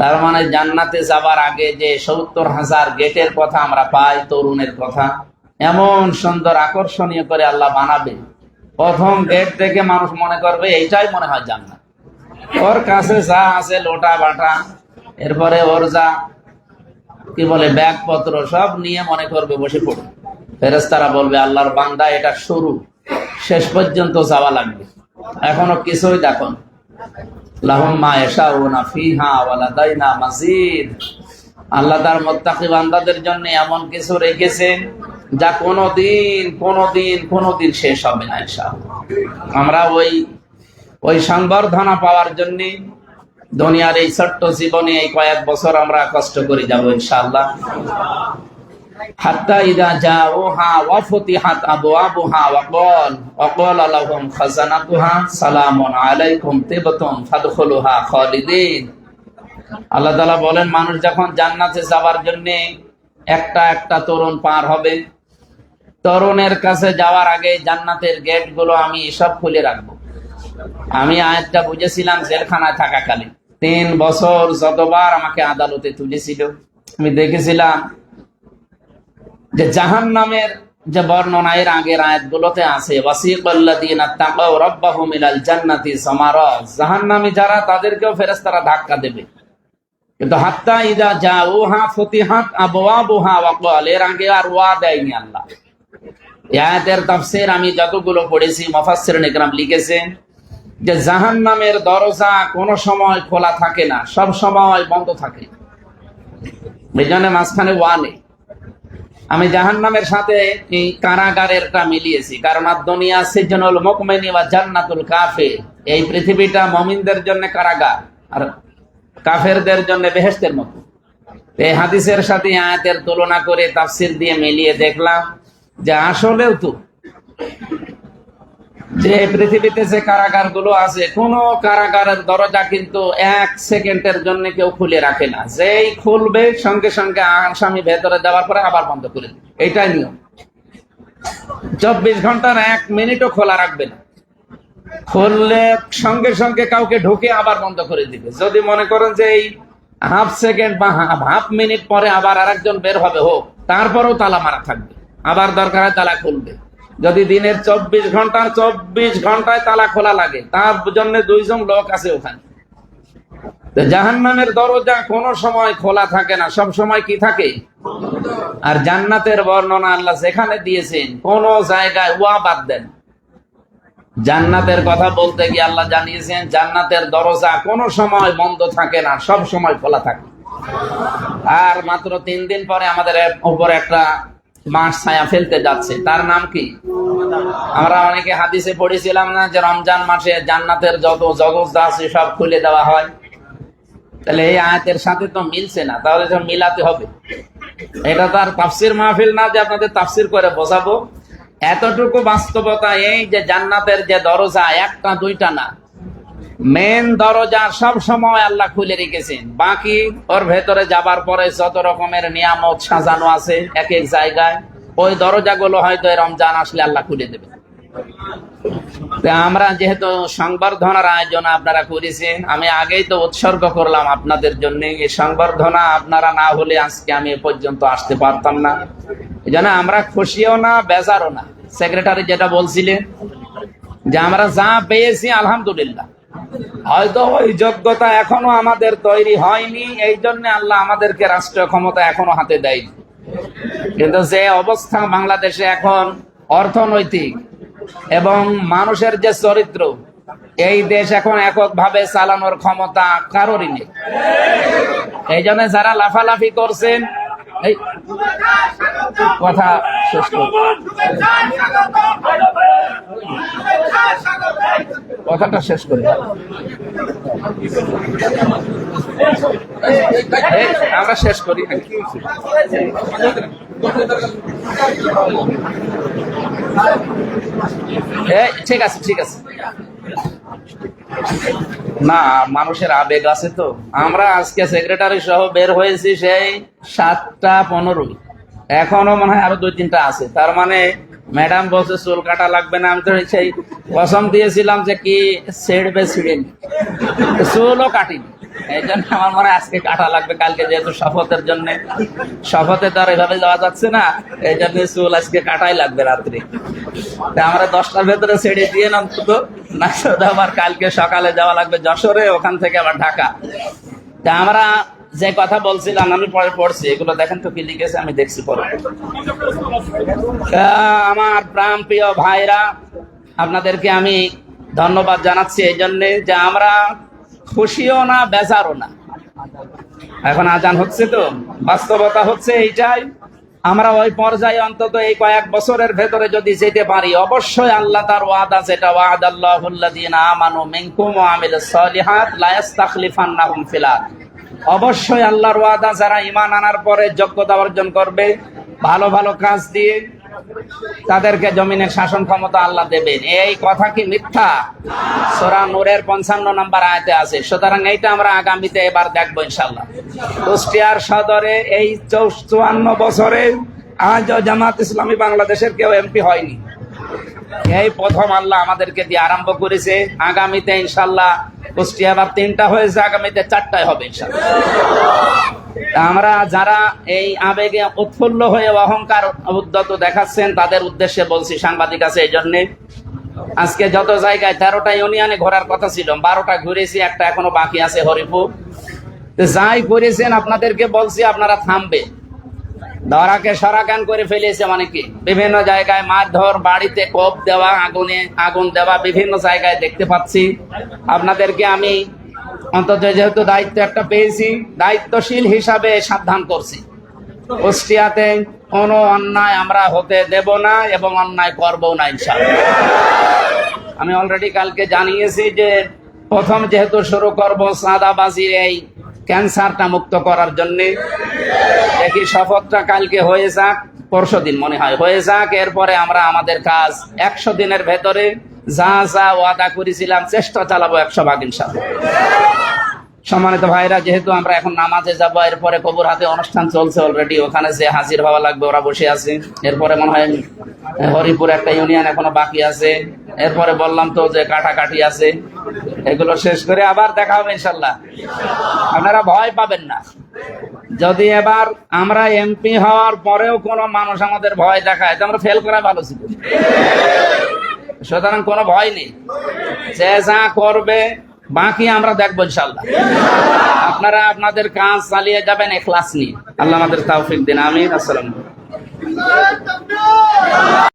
তার মানে জান্নাতে যাবার আগে যে সত্তর হাজার গেটের কথা আমরা পাই, তরুণের কথা, এমন সুন্দর আকর্ষণীয় করে আল্লাহ বানাবে প্রথম গেট থেকে মানুষ মনে করবে, এইটাই মনে হয় জান্নাত। ওর কাছে যা আছে, লোটা বাটা, এরপরে ওর যা, কি বলে ব্যাগ পত্র সব নিয়ে মনে করবে, বসে পড়বে। ফেরেস্তারা বলবে, আল্লাহর বান্দা, এটা শুরু। শেষ পর্যন্ত যাওয়া লাগবে। এখনও কিছুই দেখো আল্লাহ তার মুত্তাকি জন্য এমন কিছু রেখেছেন যা কোনোদিন কোনোদিন কোনোদিন শেষ হবে না ইনশাআল্লাহ। আমরা ওই ওই সংবর্ধনা পাওয়ার জন্য দুনিয়ার এই ছোট্ট জীবনে এই কয়েক বছর আমরা কষ্ট করে যাব ইনশাআল্লাহ। ওয়া ফুতিহাত আবওয়াবুহা ওয়া ক্বাল, ওয়া ক্বালা লাহুম খাজানাতুহা, সালামুন আলাইকুম তিবতুম ফাদখুলুহা খালিদিন। আল্লাহ তাআলা বলেন, মানুষ যখন জান্নাতে যাবার জন্য একটা একটা তরুণ পার হবে, তরুণের কাছে যাওয়ার আগে জান্নাতের গেটগুলো আমি সব খুলে রাখব। আমি আয়াতটা বুঝেছিলাম, জেলখানায় থাকাকালীন। তিন বছর যতবার আমাকে আদালতে তুলেছিল, আমি দেখেছিলাম যে জাহান নামের যে বর্ণনা এর আগের আয়াতগুলোতে আছে সামারা জাহান্নামী যারা তাদেরকেও ফেরেশতারা ধাক্কা দেবে। কিন্তু হাত্তা ইদা জাউহা ফুতিহাত আবওয়াবুহা ওয়া ক্বাল, এর আগে আর ওয়া দেয়নি আল্লাহ। আয়াতের তাফসীর আমি যতগুলো পড়েছি, মুফাসসিরিন ইকরাম লিখেছেন যে জাহান্নামের দরজা কোনো সময় খোলা থাকে না, সব সময় বন্ধ থাকে। এই জন্য মাঝখানে ওয়া নেই। আমি জাহান নামের সাথে এই কারাগারেরটা মিলিয়েছি। কারণ আর দুনিয়া সিজনুল মকমেনি বা জান্নাতুল কাফে এই পৃথিবীটা মমিনদের জন্য কারাগার আর কাফেরদের জন্য বেহেস্তের মতো। এই হাদিসের সাথে আয়াতের তুলনা করে তাফসির দিয়ে মিলিয়ে দেখলাম যে আসলেও তো যে পৃথিবীতে যে কারাগারগুলো আছে, কোন কারাগারের দরজা কিন্তু এক সেকেন্ডের জন্য কেউ খুলে রাখে না। যেই খুলবে, সঙ্গে সঙ্গে আসামি ভেতরে দেওয়ার পরে আবার বন্ধ করে এটাই নিয়ম। চব্বিশ ঘণ্টার এক মিনিটও খোলা রাখবে না। খুললে সঙ্গে সঙ্গে কাউকে ঢুকে আবার বন্ধ করে দিবে। যদি মনে করেন যে এই হাফ সেকেন্ড বা হাফ মিনিট পরে আবার আরেকজন বের হবে, হোক, তারপরেও তালা মারা থাকবে। আবার দরকার হয় তালা খুলবে। যদি দিনের চব্বিশ ঘণ্টার চব্বিশ ঘন্টায় তালা খোলা লাগে, তার জন্য দুইজন লোক আছে ওখানে। জাহান্নামের দরজা কোন সময় খোলা থাকে না, সব সময় কি থাকে? আর জান্নাতের বর্ণনা আল্লাহ সেখানে দিয়েছেন, কোন জায়গায় ওয়া বাদ দেন। জান্নাতের কথা বলতে গিয়ে আল্লাহ জানিয়েছেন, জান্নাতের দরজা কোন সময় বন্ধ থাকে না, সব সময় খোলা থাকে। আর মাত্র তিন দিন পরে আমাদের উপর একটা মাস ছায়া ফেলতে যাচ্ছে। তার নাম কি? আমরা অনেকে হাদিসে পড়েছিলাম না যে রমজান মাসে জান্নাতের যত আছে সব খুলে দেওয়া হয়। তাহলে এই আয়াতের সাথে তো মিলছে না, তাহলে তো মিলাতে হবে। এটা তো আর তাফসির মাহফিল না যে আপনাদের তাফসির করে বোঝাবো। এতটুকু বাস্তবতা এই যে জান্নাতের যে দরজা, একটা দুইটা না। মেন দরজা সব সময় আল্লাহ খুলে রেখেছেন। বাকি ওর ভেতরে যাবার পরে যত রকমের নিয়ামত সাজানো আছে, এক এক জায়গায়, ওই দরজাগুলো হয়তো এই রমজান আসলে আল্লাহ খুলে দেবে। আমরা যেহেতু সংবর্ধনার আয়োজন আপনারা করেছেন, আমি আগেই তো উৎসর্গ করলাম আপনাদের জন্য, এই সংবর্ধনা আপনারা না হলে আজকে আমি পর্যন্ত আসতে পারতাম না। জন্য আমরা খুশিও না, বেজারও না। সেক্রেটারি যেটা বলছিলেন যে আমরা যা পেয়েছি, আলহামদুলিল্লাহ। হয়তো ওই যোগ্যতা এখনও আমাদের তৈরি হয়নি, এই জন্য আল্লাহ আমাদেরকে রাষ্ট্রীয় ক্ষমতা এখনও হাতে দেয়নি। কিন্তু যে অবস্থা বাংলাদেশে এখন অর্থনৈতিক এবং মানুষের যে চরিত্র, এই দেশ এখন এককভাবে চালানোর ক্ষমতা কারোরই নেই। এই জন্য যারা লাফালাফি করছেন, এই কথা শেষ। কথাটা শেষ করি। আমরা শেষ করি। ঠিক আছে ঠিক আছে। না, মানুষের আবেগ আছে তো। আমরা আজকে সেক্রেটারি সহ বের হয়েছি সেই সাতটা পনেরোই। এখনও মনে হয় আরও দুই তিনটা আছে। তার মানে ম্যাডাম বলছে চুল কাটা লাগবে না, আমি তো সেই কসম দিয়েছিলাম যে কি ছেড়বে ছিঁড়েনি চুলও কাটিনি। এই জন্য আমার মনে আজকে কাটা লাগবে, কালকে যেহেতু শপথের জন্য। শপথে তো আর এভাবে যাওয়া যাচ্ছে না, এই জন্য চুল আজকে কাটাই লাগবে রাত্রি। তা আমরা দশটার ভেতরে ছেড়ে দিয়ে অন্তত না আবার কালকে সকালে যাওয়া লাগবে যশোরে, ওখান থেকে আবার ঢাকা। তা আমরা যে কথা বলছিলাম আমি পরে পড়ছি, এগুলো দেখেন তো কি লিখেছে, আমি দেখছি পরে। আমার প্রাণ প্রিয় ভাইরা, আপনাদেরকে আমি ধন্যবাদ জানাচ্ছি এই জন্যে যে আমরা খুশিও না, বেজারও না। এখন আজান হচ্ছে তো, বাস্তবতা হচ্ছে এইটাই। আমরা ওই পর্যায়ে অন্তত এই কয়েক বছরের ভেতরে যদি যেতে পারি, অবশ্যই আল্লাহ তার ওয়াদা যেটা ওয়াদ আল্লাহ আমানু মিনকুম ওয়া আমিলুস সালিহাত লা ইস্তাখলিফান্নাহুম অবশ্যই আল্লাহর ওয়াদা, যারা ইমান আনার পরে যোগ্যতা অর্জন করবে, ভালো ভালো কাজ দিয়ে তাদেরকে জমিনের শাসন ক্ষমতা আল্লাহ দেবেন। এই কথা কি মিথ্যা? সোরা নূরের পঞ্চান্ন নাম্বার আয়তে আছে। সুতরাং এইটা আমরা আগামীতে এবার দেখব ইনশাল্লাহ কুষ্টিয়ার সদরে এই চুয়ান্ন বছরে আজও জামাত ইসলামী বাংলাদেশের কেউ এমপি হয়নি। এই প্রথম আল্লাহ আমাদেরকে দিয়ে আরম্ভ করেছে। আগামীতে ইনশাল্লাহ কুষ্টিয়া আবার তিনটা হয়েছে, আগামীতে চারটায় হবে আমরা যারা এই আবেগে উৎফুল্ল হয়ে অহংকার উদ্যত দেখাচ্ছেন, তাদের উদ্দেশ্যে বলছি সাংবাদিক আছে এই জন্যে। আজকে যত জায়গায় তেরোটা ইউনিয়নে ঘোরার কথা ছিল, বারোটা ঘুরেছি, একটা এখনও বাকি আছে হরিপুর। যাই করেছেন, আপনাদেরকে বলছি আপনারা থামবে ধরাকে সরাকান করে ফেলেছে মানে কি? বিভিন্ন জায়গায় মারধর, বাড়িতে কোপ দেওয়া, আগুনে আগুন দেওয়া বিভিন্ন জায়গায় দেখতে পাচ্ছি। আপনাদেরকে আমি অন্তত যেহেতু দায়িত্ব একটা পেয়েছি, দায়িত্বশীল হিসাবে সাবধান করছি। কুষ্টিয়াতে কোনো অন্যায় আমরা হতে দেব না এবং অন্যায় করব না ইনশাআল্লাহ। আমি অলরেডি কালকে জানিয়েছি যে প্রথম যেহেতু শুরু করব সাদাবাজির এই ক্যান্সারটা মুক্ত করার জন্যে। দেখি শপথটা কালকে হয়ে যাক, পরশু দিন মনে হয়, হয়ে যাক। এরপরে আমরা আমাদের কাজ একশো দিনের ভেতরে যা যা ওয়াদা করেছিলাম, চেষ্টা চালাবো একশো ভাগ ইনশাল্লাহ সম্মানিত ভাইরা, যেহেতু আমরা এখন নামাজে যাব, এরপরে কবর হাতে অনুষ্ঠান চলছে অলরেডি ওখানে যে হাজির হওয়া লাগবে, ওরা বসে আছে। এরপরে মনে হয় হরিপুর একটা ইউনিয়ন এখনও বাকি আছে। এরপরে বললাম তো যে কাটাকাটি আছে। এগুলো শেষ করে আবার দেখা হবে ইনশাল্লাহ। আপনারা ভয় পাবেন না। যদি এবার আমরা এমপি হওয়ার পরেও কোনো মানুষ আমাদের ভয় দেখায়, তো আমরা ফেল করা ভালো ছিল। সুতরাং কোনো ভয় নেই। যে যা করবে, বাকি আমরা দেখব ইনশাল্লাহ। আপনারা আপনাদের কাজ চালিয়ে যাবেন এখলাস নিয়ে। আল্লাহ আমাদের তাওফিক দিন। আমিন। আসসালাম